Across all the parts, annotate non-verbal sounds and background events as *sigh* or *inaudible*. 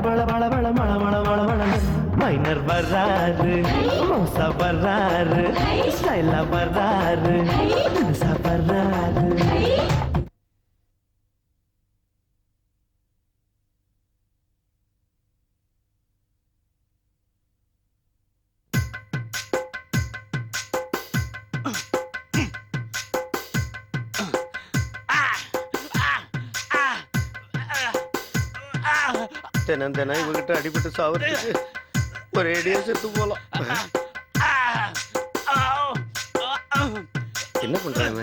பல பல பல மழ மழ மழ மழ மைனர் வர்றாரு மோசா வர்றாரு ஸ்டைலா வர்றாரு தினுசா தினம் தினம் இவகிட்ட அடிபட்டு சாவறதுக்கு ஒரு ஏடியா செத்து போலாம். என்ன பண்றாங்க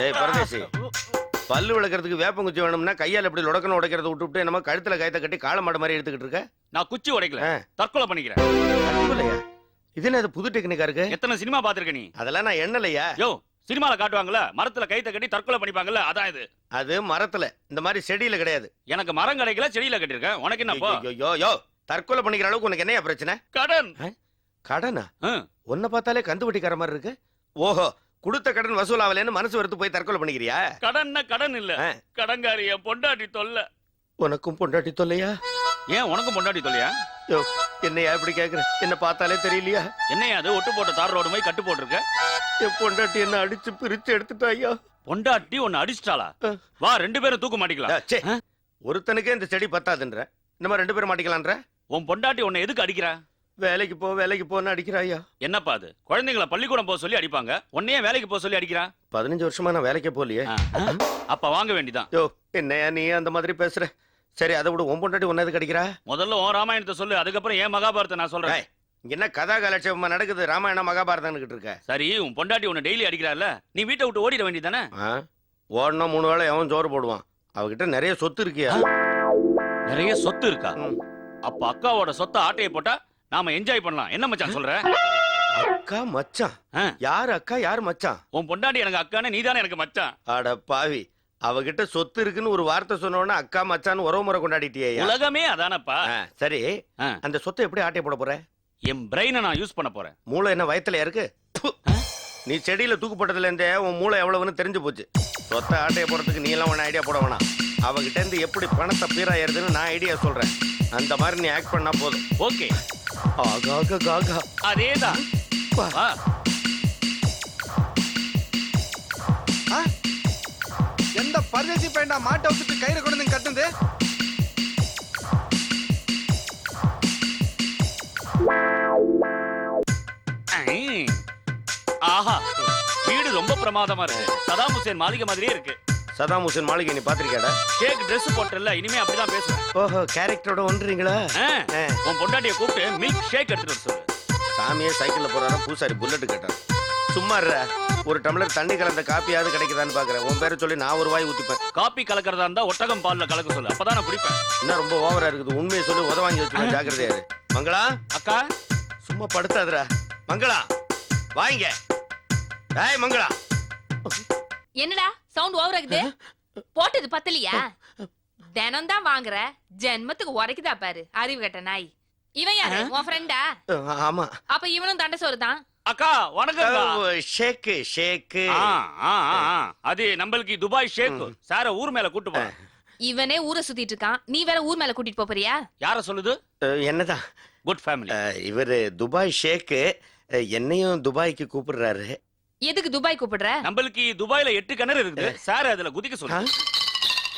டேய் பரதேசி பல்லு விளக்கறதுக்கு வேப்பங்குச்சி வேணும்னா கையால இப்படி உடக்கணும் உடைக்கிறத விட்டுவிட்டு என்னமோ கழுத்துல கயத்தை கட்டி காளை மாடு மாதிரி எடுத்துக்கிட்டு இருக்க? நான் குச்சி உடைக்கல. தற்கொலை பண்ணிக்கிறேன். தற்கொலையா? இது என்ன இது புது டெக்னிக்கா இருக்கு? எத்தனை சினிமா பாத்திருக்க நீ? அதெல்லாம் நான் எண்ணலையா? யோ சினிமால காட்டுவாங்கல்ல மரத்துல கைத்த கட்டி தற்கொலை பண்ணிப்பாங்கல்ல அதான் இது. அது மரத்துல. இந்த மாதிரி செடியில கிடையாது. எனக்கு மரம் கிடைக்கல செடியில கட்டியிருக்கேன். உனக்கு என்னப்போ யோ யோ. தற்கொலை பண்ணிக்கிற அளவுக்கு உனக்கு என்னையா பிரச்சனை? கடன். கடனா. உன்னை பார்த்தாலே கந்து வட்டிக்கார மாதிரி இருக்கு. ஓஹோ கொடுத்த கடன் வசூல் ஆகலைன்னு மனசு வெறுத்து போய் தற்கொலை பண்ணிக்கிறியா? கடன்னா கடன் இல்ல. ஆ. கடன்காரி என் பொண்டாட்டி தொல்லை. உனக்கும் பொண்டாட்டி தொல்லையா? ஏன் உனக்கும் பொண்டாட்டி தொல்லையா? யோ என்னையா இப்படி கேக்குற? என்ன பார்த்தாலே தெரியலையா? என்னையா அது? ஒட்டு போட்ட தார் ரோடு மாதிரி கட்டு போட்டிருக்க என் பொண்டாட்டி என்ன அடிச்சு பிரிச்சு எடுத்துட்டாயா பொண்டாட்டி உன்னை அடிச்சிட்டாளா. வா ரெண்டு பேரும் தூக்க மாட்டிக்கலாம்? ஒருத்தனுக்கே இந்த செடி பத்தாதுன்ற. இந்த மாதிரி ரெண்டு பேரும் மாட்டிக்கலான்ற? உன் பொண்டாட்டி உன்னை எதுக்கு அடிக்கிறா? வேலைக்கு போ வேலைக்கு போன்னு அடிக்கிறாயா என்னப்பா அது? குழந்தைங்களை பள்ளிக்கூடம் போக சொல்லி அடிப்பாங்க. உன்னையே வேலைக்கு போக சொல்லி அடிக்கிறா? பதினஞ்சு வருஷமா நான் வேலைக்கே போகலையே. அப்ப வாங்க வேண்டிதான். யோ என்னையா நீ அந்த மாதிரி பேசுற? சரி அதை விட. உன் பொண்டாட்டி ஒன்னது கிடைக்கிறா முதல்ல உன் ராமாயணத்தை சொல்லு. அதுக்கப்புறம் ஏன் மகாபாரத்தை நான் சொல்றேன். என்ன கதா கலட்சேபமா நடக்குது? ராமாயணம் மகாபாரதம் இருக்க. சரி உன் பொண்டாட்டி உன்னை டெய்லி அடிக்கிறாள்ல. நீ வீட்டை விட்டு ஓடிட வேண்டியதானே? ஓடணும் மூணு வேளை எவன் சோறு போடுவான்? அவகிட்ட நிறைய சொத்து இருக்கியா? நிறைய சொத்து இருக்கா. அப்ப அக்காவோட சொத்தை ஆட்டையை போட்டா நாம என்ஜாய் பண்ணலாம். என்ன மச்சான் சொல்ற? அக்கா மச்சான். யார் அக்கா யார் மச்சான்? உன் பொண்டாட்டி எனக்கு அக்கானே நீதானே எனக்கு மச்சான்? அட பாவி. அவகிட்ட சொத்து இருக்குன்னு ஒரு வார்த்தை சொன்ன உடனே அக்கா மச்சான்னு உறவு முறை கொண்டாடிட்டியா உலகமே அதானப்பா. சரி. அந்த சொத்தை எப்படி ஆட்டை போட போற? என் பிரெயினை நான் யூஸ் பண்ண போறேன். மூளை என்ன வயத்துல இருக்கு. நீ செடியில தூக்கு போட்டதுல இருந்தே உன் மூளை எவ்வளவுன்னு தெரிஞ்சு போச்சு. சொத்தை ஆட்டைய போடுறதுக்கு நீ எல்லாம் ஒன்னும் ஐடியா போட வேணாம். அவகிட்ட இருந்து எப்படி பணத்தை பீராயிருதுன்னு நான் ஐடியா சொல்றேன். அந்த மாதிரி நீ ஆக்ட் பண்ணா போதும். ஓகே ஆகாக காகா அதேதான். எந்த பரதேசி பையன்டா மாட்டை விட்டுட்டு கயிறு கொண்டு வந்து ஐ. ஆஹா வீடு ரொம்ப பிரமாதமா இருக்கு. சதாம் ஹுசேன் மாளிகை மாதிரியே இருக்கு. சதாம் ஹுசேன் மாளிகை நீ பாத்திருக்கியாடா? கேக் Dress போட்டல இனிமே அப்படிதான் பேசுவேன். ஓஹோ கேரக்டரோட ஒன்றீங்களா? ஆ, ஆ. உன் பொண்டாட்டிய கூப்பிட்டு மில்க் ஷேக் எடுத்துட்டு வர சொல்லு. சாமியே சைக்கிள்ல போறாரா? பூசாரி புல்லட் கேட்டார் சும்மா இருடா. ஒரு டம்ளர் தண்ணி கலந்த காப்பியாவது கிடைக்குதான்னு பாக்குறேன் உன் பேரை சொல்லி நான் ஒரு வாய் ஊத்திப்பேன். காப்பி கலக்கறதா இருந்தா ஒட்டகம் பால்ல கலக்க சொல்லு. அப்பதான் நான் குடிப்பேன். என்ன ரொம்ப ஓவரா இருக்குது? உண்மையை சொல்லி உத வாங்கி வச்சுக்கோ. ஜாக்கிரதையா இரு. மங்களா? அக்கா? சும்மா படுத்தாதுடா. மங்களா வாங்க. டேய் மங்களா. என்னடா சவுண்ட் ஓவர் ஆகுது? போட்டது பத்தலையா? தினம் தான் வாங்குற ஜென்மத்துக்கு உரைக்குதா பாரு அறிவு கட்ட நாய். இவன் யாரு? உன் ஃப்ரெண்டா ஆமா. அப்ப இவனும் தண்டை சோறு தான். அக்கா வணக்கம் ஷேக்கு ஷேக்கு. அது நம்மளுக்கு துபாய் ஷேக் சார ஊர் மேல கூட்டு போறேன் இவனே ஊரை சுத்திட்டு இருக்கான். நீ வேற ஊர் மேல கூட்டிட்டு போறியா? யார சொல்லுது? என்னதான். குட் ஃபேமிலி இவரு துபாய் ஷேக்கு. என்னையும் துபாய்க்கு கூப்பிடுறாரு. எதுக்கு துபாய் கூப்பிடுற? நம்மளுக்கு துபாய்ல எட்டு கிணறு இருக்குது. சார் அதுல குதிக்க ஆ? சொல்லு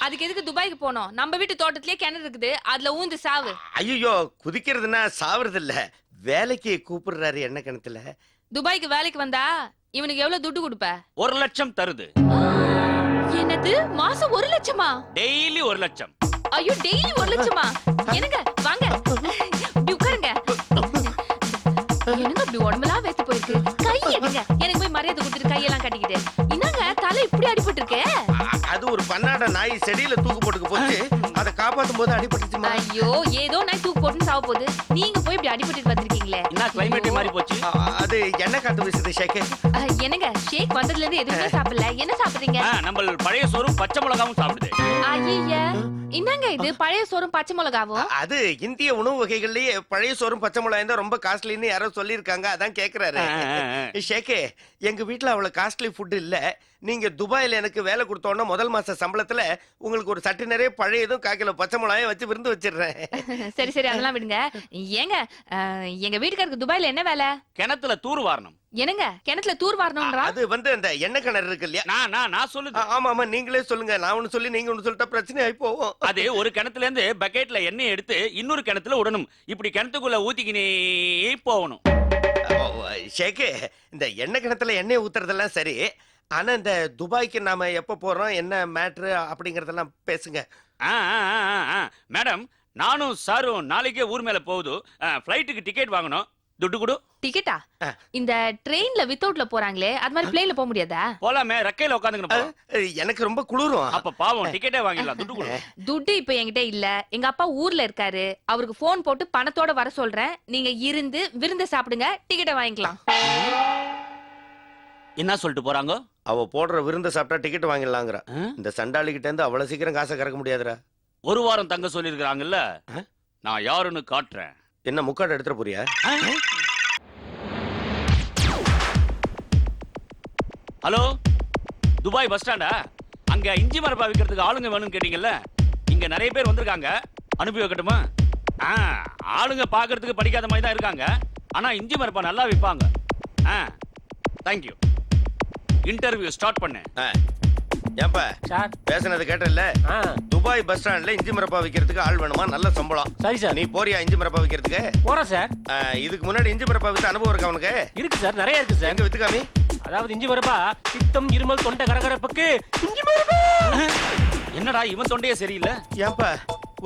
அதுக்கு எதுக்கு துபாய்க்கு போனோம்? நம்ம வீட்டு தோட்டத்திலேயே கிணறு இருக்குது. அதுல ஊந்து சாவு. ஐயோ குதிக்கிறதுனா சாவறது இல்ல வேலைக்கு கூப்பிடுறாரு என்ன கிணத்துல? துபாய்க்கு வேலைக்கு வந்தா இவனுக்கு எவ்வளவு துட்டு கொடுப்ப? ஒரு லட்சம் தருது. என்னது? மாசம் ஒரு லட்சமா? டெய்லி ஒரு லட்சம். ஐயோ டெய்லி ஒரு லட்சமா? என்னங்க? வாங்க. எனக்கு இப்படி உடம்பெல்லாம் வேத்து போயிருக்கு? கை எடுங்க எனக்கு போய் மரியாதை கொடுத்துட்டு கையெல்லாம் கட்டிக்கிட்டு. என்னங்க தலை இப்படி அடிபட்டு இருக்கே அது ஒரு பன்னாட நாய் செடியில தூக்கு போட்டுக்கு போச்சு. அதை காப்பாத்தும் போது அடிபட்டுச்சுமா ஐயோ ஏதோ நான் தூக்கு போட்டுன்னு சாவ போகுது நீங்க போய் இப்படி அடிபட்டு வந்திருக்கீங்களே. என்ன கிளைமேட் மாறி போச்சு? அது என்ன காத்து வீசுது ஷேக்கே அஹ், என்னங்க ஷேக் வந்ததுல இருந்து எதுவுமே சாப்பிடல. என்ன சாப்பிடுறீங்க? நம்ம பழைய சோறும் பச்சை மிளகாவும் சாப்பிடுது. ஐய என்னங்க இது? பழைய சோறும் பச்சை மிளகாவும் அது இந்திய உணவு வகைகள்லயே பழைய சோறும் பச்சை மிளகாய் தான் ரொம்ப காஸ்ட்லின்னு யாரோ சொல்லியிருக்காங்க அதான் கேக்குறாரு. ஷேக்கே எங்க வீட்ல அவ்வளவு காஸ்ட்லி ஃபுட் இல்ல. நீங்க துபாயில எனக்கு வேலை கொடுத்தோன்னா முதல் மாச சம்பளத்துல உங்களுக்கு ஒரு சட்டி நிறைய பழையதும் கால் கிலோ பச்சை மிளகாயும் வச்சு விருந்து வச்சிடுறேன். *laughs* சரி சரி அதெல்லாம் விடுங்க. ஏங்க அஹ், எங்க வீட்டுக்காருக்கு துபாய்ல என்ன வேலை? கிணத்துல தூர் வாரணும். என்னங்க? கிணத்துல தூர் வாரணும்ன்றா? அது வந்து அந்த எண்ணெய் கிணறு இருக்கு இல்லையா? நான் நான் நான் சொல்லுது. ஆ- ஆமா ஆமா நீங்களே சொல்லுங்க. நான் ஒண்ணு சொல்லி நீங்க ஒண்ணு சொல்லிட்டா பிரச்சனை ஆகி போவோம் அது ஒரு கிணத்துல இருந்து பக்கெட்ல எண்ணெய் எடுத்து இன்னொரு கிணத்துல விடணும். இப்படி கிணத்துக்குள்ள ஊத்திக்கினே போகணும். ஓ, ஷேக்கு இந்த எண்ணெய் கிணத்துல எண்ணெய் ஊத்துறதெல்லாம் சரி. ஆனா இந்த துபாய்க்கு நாம எப்ப போறோம் என்ன மேட்ரு அப்படிங்கறதெல்லாம் பேசுங்க. மேடம் நானும் சாரும் நாளைக்கே ஊர் மேல போகுது. ஃப்ளைட்டுக்கு டிக்கெட் வாங்கணும். துட்டு கொடு. டிக்கெட்டா. இந்த ட்ரெயின்ல வித்தவுட்ல போறாங்களே அது மாதிரி பிளேன்ல போக முடியாதா? போலாமே ரெக்கையில உட்காந்துக்கணும் எனக்கு ரொம்ப குளிரும். அப்ப பாவம் டிக்கெட்டே வாங்கிடலாம். துட்டு கொடு. துட்டு இப்ப என்கிட்ட இல்ல. எங்க அப்பா ஊர்ல இருக்காரு. அவருக்கு போன் போட்டு பணத்தோட வர சொல்றேன். நீங்க இருந்து விருந்து சாப்பிடுங்க டிக்கெட்டை வாங்கிக்கலாம். என்ன சொல்லிட்டு போறாங்க? அவ போடுற விருந்த சாப்பிட்டா டிக்கெட் வாங்கிடலாங்கிற? இந்த சண்டாளி கிட்ட இருந்து அவ்வளவு சீக்கிரம் காசை கறக்க முடியாதுடா. ஒரு வாரம் தங்க சொல்லிருக்காங்கல்ல ஆ? நான் யாருன்னு காட்டுறேன். என்ன முக்காடு எடுத்துட போறியா? ஹலோ? துபாய் பஸ் ஸ்டாண்டா? அங்க இஞ்சி மரப்பா விற்கிறதுக்கு ஆளுங்க வேணும்னு கேட்டீங்கல்ல? இங்க நிறைய பேர் வந்திருக்காங்க. அனுப்பி வைக்கட்டுமா? ஆ ஆளுங்க பார்க்கிறதுக்கு படிக்காத மாதிரி தான் இருக்காங்க. ஆனா இஞ்சி மரப்பா நல்லா விற்பாங்க ஆ தேங்க்யூ இன்டர்வியூ ஸ்டார்ட் பண்ணு. ஏப்பா சார். பேசுனது கேட்டல ஆ. துபாய் பஸ் ஸ்டாண்ட்ல இஞ்சி மரப்பா விக்கிறதுக்கு ஆள் வேணுமா? நல்ல சம்பளம். சரி சார். நீ போறியா இஞ்சி மரப்பா விக்கிறதுக்கு? போறேன் சார். இதுக்கு முன்னாடி இஞ்சி மரப்பா வித்து அனுபவம் இருக்கா உனக்கு? இருக்கு சார். நிறைய இருக்கு சார். எங்க வித்துக்காமி? அதாவது இஞ்சி மரபா பித்தம் இருமல் தொண்டை கரகரப்புக்கு இஞ்சி மரபா என்னடா இவன் தொண்டையே சரியில்லை? ஏன்பா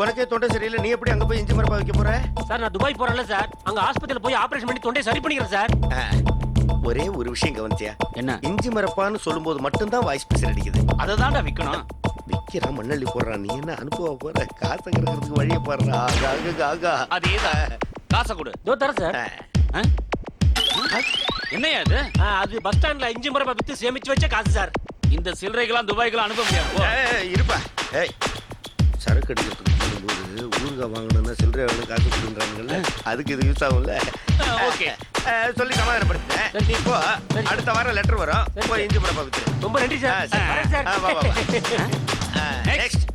உனக்கே தொண்டை சரியில்லை. நீ எப்படி அங்க போய் இஞ்சி மரப்பா வைக்க போற? சார் நான் துபாய் போறேன்ல சார். அங்க ஆஸ்பத்திரியில போய் ஆபரேஷன் பண்ணி தொண்டையை சரி பண்ணிக்கிறேன் சார். ஆ, ஒரே ஒரு விஷயம் கவனிச்சியா? என்ன? இஞ்சி மரப்பான்னு சொல்லும்போது மட்டும்தான் வாய்ஸ் பிரஷர் அடிக்குது. அதை தான்டா விற்கணும் விக்கிறான் மண்ணள்ளி போடுறான் நீ என்ன அனுப்புவ போற? காசை கிடக்கிறதுக்கு வழிய போடுறா ஆகா ஆகா அதேதான் காசை கொடு. இதோ தரேன் சார். இது? ஆ, அது பஸ் ஸ்டாண்ட்ல இஞ்சி மரபா வித்து சேமிச்சு வச்ச காசு சார். இந்த சில்லறைக்கெல்லாம் துபாய்க்கெல்லாம் அனுப்ப முடியாது இருப்பா. ஏய் சரக்கு அடிக்கிறதுக்கு போகும்போது ஊறுகாய் வாங்கணும்னா சில்லறை வேணும் காசு கொடுக்குறாங்கல்ல அதுக்கு இது யூஸ் ஆகும்ல? ஆ, ஓகே. சொல்லி சமாதானப்படுத்தேன் சரி. நீ போ. அடுத்த வாரம் லெட்டர் வரும். போய் இஞ்சி மரப்பா வித்துரு ரொம்ப நன்றி ஆ, சார். நெக்ஸ்ட் *laughs*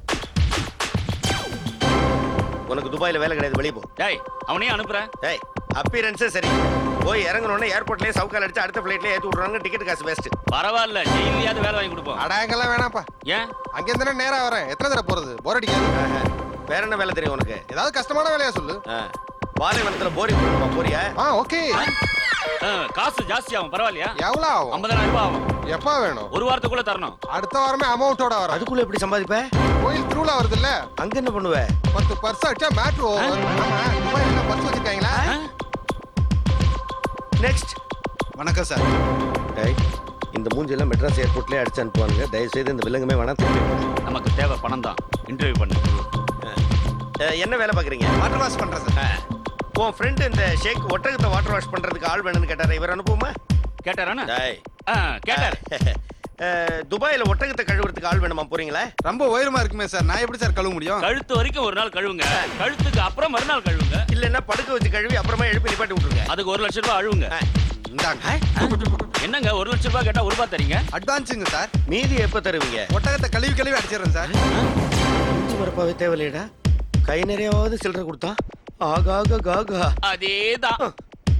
உனக்கு துபாயில வேலை கிடையாது வெளியே போ. டேய் அவனையும் அனுப்புறேன் ஏய் அப்பியரன்ஸே சரி. போய் இறங்கணும்னே ஏர்போர்ட்லயே சவுக்கால் அடிச்சு அடுத்த ஃபிளைட்லயே ஏத்தி விடுறாங்க டிக்கெட் காசு வேஸ்ட் பரவாயில்ல ஜெயிலியாவது வேலை வாங்கி கொடுப்போம். அடா அங்கெல்லாம் வேணாப்பா ஏன்? அங்க இருந்து நேரா வரேன். எத்தனை தடவை போறது? போர் அடிக்காது. வேற என்ன வேலை தெரியும் உனக்கு? ஏதாவது கஷ்டமான வேலையா சொல்லு. பாலைவனத்துல போரிங் போடணுமா போறியா? ஆ ஓகே. ஆ, காசு ஜாஸ்தி ஆகும் பரவாயில்லையா? எவ்வளவு ஆகும்? ஐம்பதாயிரம் ரூபாய் ஆகும். எப்ப வேணும்? ஒரு வாரத்துக்குள்ள தரணும். அடுத்த வாரமே அமௌண்ட்டோட வரேன் அதுக்குள்ள எப்படி சம்பாதிப்ப? கோயில் திருவிழா வருது இல்ல அங்க என்ன பண்ணுவ? பத்து பர்ஸ் அடிச்சா மேட்ரு துபாயில பர்ஸ் வச்சிருக்காங்களா? நெக்ஸ்ட் வணக்கம் சார். இந்த மூஞ்சியெல்லாம் மெட்ராஸ் ஏர்போர்ட்லயே அடிச்சு அனுப்புவானுங்க. தயவு செய்து இந்த விலங்குமே போங்க. நமக்கு தேவை பணம் தான் இன்டர்வியூ பண்ணு. ஆ, என்ன வேலை பாக்குறீங்க? வாட்டர் வாஷ் பண்றேன் சார். உன் ஃப்ரெண்ட் இந்த ஷேக் ஒட்டகத்தை வாட்டர் வாஷ் பண்றதுக்கு ஆள் வேணும்னு கேட்டாரு இவர் அனுப்புமா கேட்டாரானு டேய். ஆ, கேட்டார். *laughs* துபாயில ஒட்டகத்தை கழுவுறதுக்கு ஆள் வேணுமா போறீங்களா? ரொம்ப உயரமா இருக்குமே சார். நான் எப்படி சார் கழுவ முடியும்? கழுத்து வரைக்கும் ஒரு நாள் கழுவுங்க. கழுத்துக்கு அப்புறம் மறுநாள் கழுவுங்க. இல்லன்னா படுக்க வச்சு கழுவி அப்புறமா எழுப்பி நிப்பாட்டி விட்டுருங்க. அதுக்கு ஒரு லட்சம் ரூபாய் அழுவுங்க. என்னங்க ஒரு லட்சம் ரூபாய் கேட்டா ஒரு ரூபாய் தரீங்க? அட்வான்ஸுங்க சார். மீதி எப்ப தருவீங்க? ஒட்டகத்தை கழுவி கழுவி அடிச்சிடுறேன் சார். இஞ்சி மரப்பாவே தேவையில்லையடா. கை நிறையாவது சில்லறை கொடுத்தா? ஆகாக காகா. அதேதான்.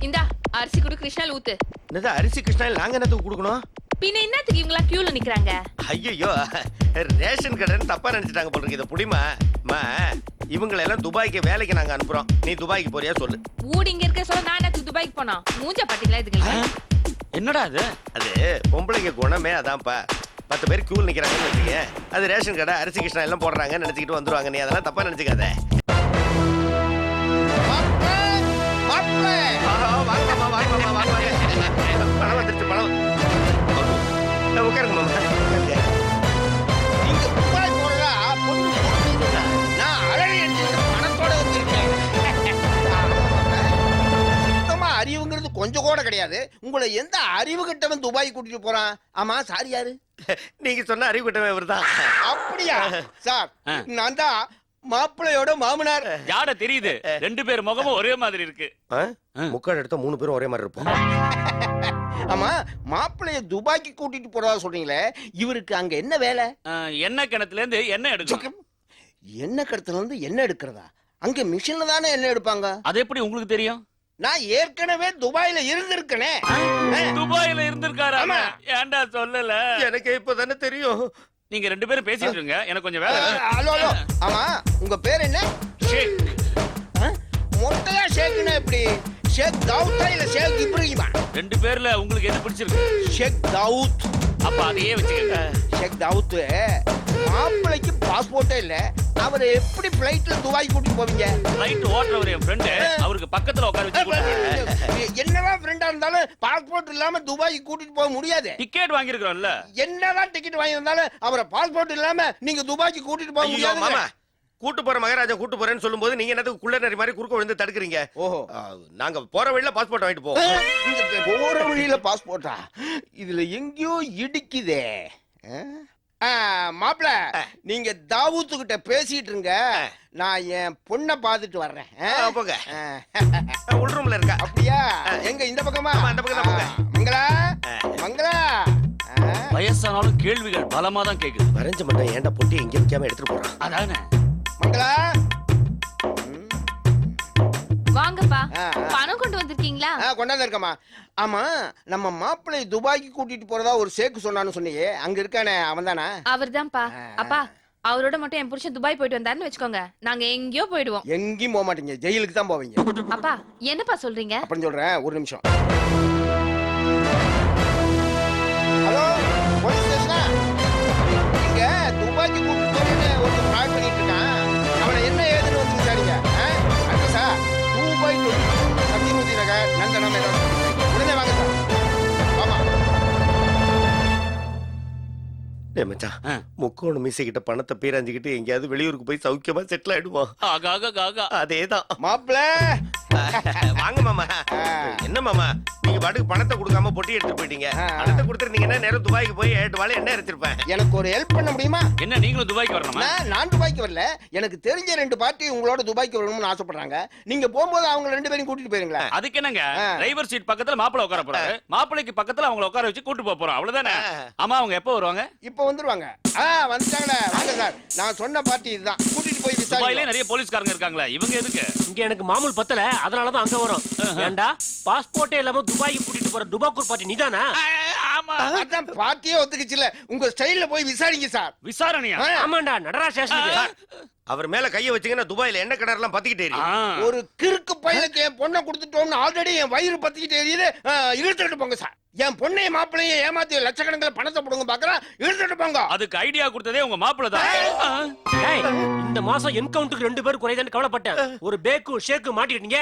இந்தா அரிசி குடு கிருஷ்ணால் ஊத்து. என்னது அரிசி கிருஷ்ணாயில் நாங்க என்னத்துக்கு கொடுக்கணும்? பின்ன என்னத்துக்கு இவங்களா கியூல நிக்கிறாங்க? ஐயோ ரேஷன் கடைன்னு தப்பா நினைச்சிட்டாங்க போல இருக்கு இதை புடிமா? மா இவங்களை எல்லாம் துபாய்க்கு வேலைக்கு நாங்க அனுப்புறோம். நீ துபாய்க்கு போறியா சொல்லு. ஊடு இங்க இருக்க சொல்ல நான் என்னத்துக்கு துபாய்க்கு போனோம் மூஞ்ச பாத்தீங்களா இதுக்கு என்னடா அது? அது பொம்பளைங்க குணமே அதான்ப்பா. பத்து பேர் கியூல் நிக்கிறாங்கன்னு வச்சுக்க அது ரேஷன் கடை அரிசி கிருஷ்ணா எல்லாம் போடுறாங்கன்னு நினைச்சுக்கிட்டு வந்துருவாங்க. நீ அதெல்லாம் தப்பா நினைச்சுக்காத. பணம் வந்துருச்சு பணம் நான் அழகி எடுத்து பணத்தோட வந்திருக்கேன் சுத்தமா அறிவுங்கிறது கொஞ்சம் கூட கிடையாது உங்களை எந்த அறிவு கிட்டவன் துபாய் கூட்டிட்டு போறான் ஆமா சார் யாரு நீங்க சொன்ன அறிவு கிட்டவன் இவர் தான் அப்படியா சார் நான் தான் மாப்பிள்ளையோட மாமனார் யாட தெரியுது? ரெண்டு பேர் முகமும் ஒரே மாதிரி இருக்கு. முக்காடு எடுத்த மூணு பேரும் ஒரே மாதிரி இருப்போம். ஆமா மாப்பிள்ளைய துபாய்க்கு கூட்டிட்டு போறதா சொல்றீங்களே இவருக்கு அங்க என்ன வேலை? எண்ணெய் கிணத்துல இருந்து எண்ணெய் எடுக்கணும். எண்ணெய் கடத்துல இருந்து எண்ணெய் எடுக்கிறதா? அங்க மிஷின்ல தானே எண்ணெய் எடுப்பாங்க? அது எப்படி உங்களுக்கு தெரியும்? நான் ஏற்கனவே துபாயில இருந்திருக்கனே. துபாயில இருந்திருக்காரு? ஆமா. ஏன்டா சொல்லல? எனக்கு இப்பதானே தெரியும். நீங்க ரெண்டு பேரும் பேசிட்டு இருங்க. எனக்கு கொஞ்சம் வேலை. Hello hello. ஆமா உங்க பேர் என்ன? ஷேக் தாவூத்தா இல்ல ஷேக் இப்ராஹிமா ரெண்டு பேர்ல உங்களுக்கு எது பிடிச்சிருக்கு? ஷேக் தாவூத் அப்ப அதையே வச்சுக்கங்க. ஷேக் தாவூத் மாப்பிள்ளைக்கு பாஸ்போர்ட்டே இல்ல. அவரை எப்படி பிளைட்ல துபாய் கூட்டிட்டு போவீங்க? ஃபிளைட் ஓட்டுறவர் என் ஃப்ரெண்டு அவருக்கு பக்கத்துல உட்கார வச்சு என்னதான் ஃப்ரெண்டா இருந்தாலும் பாஸ்போர்ட் இல்லாம துபாய்க்கு கூட்டிட்டு போக முடியாது. டிக்கெட் வாங்கியிருக்கிறோம்ல. என்னதான் டிக்கெட் வாங்கி வந்தாலும் அவரை பாஸ்போர்ட் இல்லாம நீங்க துபாய்க்கு கூட்டிட்டு போக முடியாது கூட்டு போற மகாராஜா கூட்டு போறேன்னு சொல்லும்போது நீங்க என்னத்துக்கு குள்ள நரி மாதிரி குறுக்க விழுந்து தடுக்கிறீங்க? ஓஹோ. நாங்க போற வழியில பாஸ்போர்ட் வாங்கிட்டு போவோம். போற வழியில பாஸ்போர்ட்டா இதுல எங்கேயோ இடிக்குதே. மாப்பிள நீங்க தாவூத்து கிட்ட பேசிட்டு இருங்க. நான் என் பொண்ணை பார்த்துட்டு வர்றேன். போங்க. உள் ரூம்ல இருக்கா? அப்படியா? எங்க இந்த பக்கமா? அந்த பக்கம் தான் போங்க. மங்களா? மங்களா? வயசானாலும் கேள்விகள் பலமா தான் கேக்குது. வரைஞ்ச மட்டும் ஏன்டா பொட்டி எங்க வைக்காம எடுத்துட்டு போறான்? அதானே? மங்களா வாங்கப்பா. பணம் கொண்டு வந்திருக்கீங்களா? கொண்டாந்து இருக்கமா ஆமா நம்ம மாப்பிள்ளை துபாய்க்கு கூட்டிட்டு போறதா ஒரு சேக்கு சொன்னான்னு சொன்னியே. அங்க இருக்கானே அவன் தானா அவர்தான்ப்பா அப்பா அவரோட மட்டும் என் புருஷன் துபாய் போயிட்டு வந்தாருன்னு வச்சுக்கோங்க. நாங்க எங்கேயோ போயிடுவோம். எங்கேயும் போக மாட்டீங்க. ஜெயிலுக்கு தான் போவீங்க. அப்பா என்னப்பா சொல்றீங்க? அப்படின்னு சொல்றேன். ஒரு நிமிஷம். மச்சான் ஆ. முக்கோண மீசை கிட்ட பணத்தை பேராஞ்சிக்கிட்டு எங்கேயாவது வெளியூருக்கு போய் சௌக்கியமா செட்டில் ஆயிடுவோம். ஆகா ஆகா ஆகா அதேதான். மாப்பிள்ள வாங்க மாமா. என்ன மாமா? நீங்க பாட்டுக்கு பணத்தை கொடுக்காம பொட்டி எடுத்துட்டு போயிட்டீங்க. பணத்தை கொடுத்துருந்தீங்கன்னா நேரம் துபாய்க்கு போய் ஏட்டு வாழை என்ன எடுத்திருப்பேன் எனக்கு ஒரு ஹெல்ப் பண்ண முடியுமா? என்ன நீங்களும் துபாய்க்கு வரணுமா? நான் துபாய்க்கு வரல. எனக்கு தெரிஞ்ச ரெண்டு பார்ட்டி உங்களோட துபாய்க்கு வரணும்னு ஆசைப்படுறாங்க. நீங்க போகும்போது அவங்க ரெண்டு பேரும் கூட்டிட்டு போயிருங்களா அதுக்கு என்னங்க. டிரைவர் சீட் பக்கத்துல மாப்பிளை உட்கார போறாரு. மாப்பிளைக்கு பக்கத்துல அவங்கள உட்கார வச்சு கூட்டு போறோம் அவ்வளவுதானே? ஆமா அவங்க எப்போ வருவாங்க? இப்போ வந்துருவாங்க ஆ வந்துட்டாங்களே. வாங்க சார். நான் சொன்ன பார்ட்டி இதுதான். கூட்டிட்டு போய் துபாயிலே நிறைய போலீஸ்காரங்க இருக்காங்களா. இவங்க எதுக்கு? இங்க எனக்கு மாமூல் பத்தல. அதனாலதான் அங்க வரும். ஏண்டா? பாஸ்போர்ட்டே இல்லாம துபாய்க்கு கூட்டிட்டு போற துபாக்கூர் பாட்டி நீதானா? ஆமா. அதான் பார்ட்டியே ஒத்துக்குச்சுல. உங்க ஸ்டைல்ல போய் விசாரிங்க சார். விசாரணையா? ஆமாண்டா. நடராஜ் ஸ்டேஷனுக்கு அவர் மேல கைய வச்சீங்கன்னா துபாயில என்ன கிணறுலாம் பத்திக்கிட்டே. எரியும். ஒரு கிறுக்கு பையனுக்கு என் பொண்ணை கொடுத்துட்டோம்னு ஆல்ரெடி என் வயிறு பத்திக்கிட்டு ஆ, இழுத்துட்டு போங்க சார். என் பொண்ணையும் மாப்பிளையும் ஏமாத்தி லட்சக்கணக்கில் பணத்தை போடுங்க பாக்குறேன் இழுத்துட்டு போங்க. அதுக்கு ஐடியா கொடுத்ததே உங்க மாப்பிளை தான். இந்த மாசம் என்கவுண்டருக்கு ரெண்டு பேரும் குறைதான்னு கவலைப்பட்டேன். ஒரு பேக்கு ஷேக்கு மாட்டிக்கிட்டீங்க.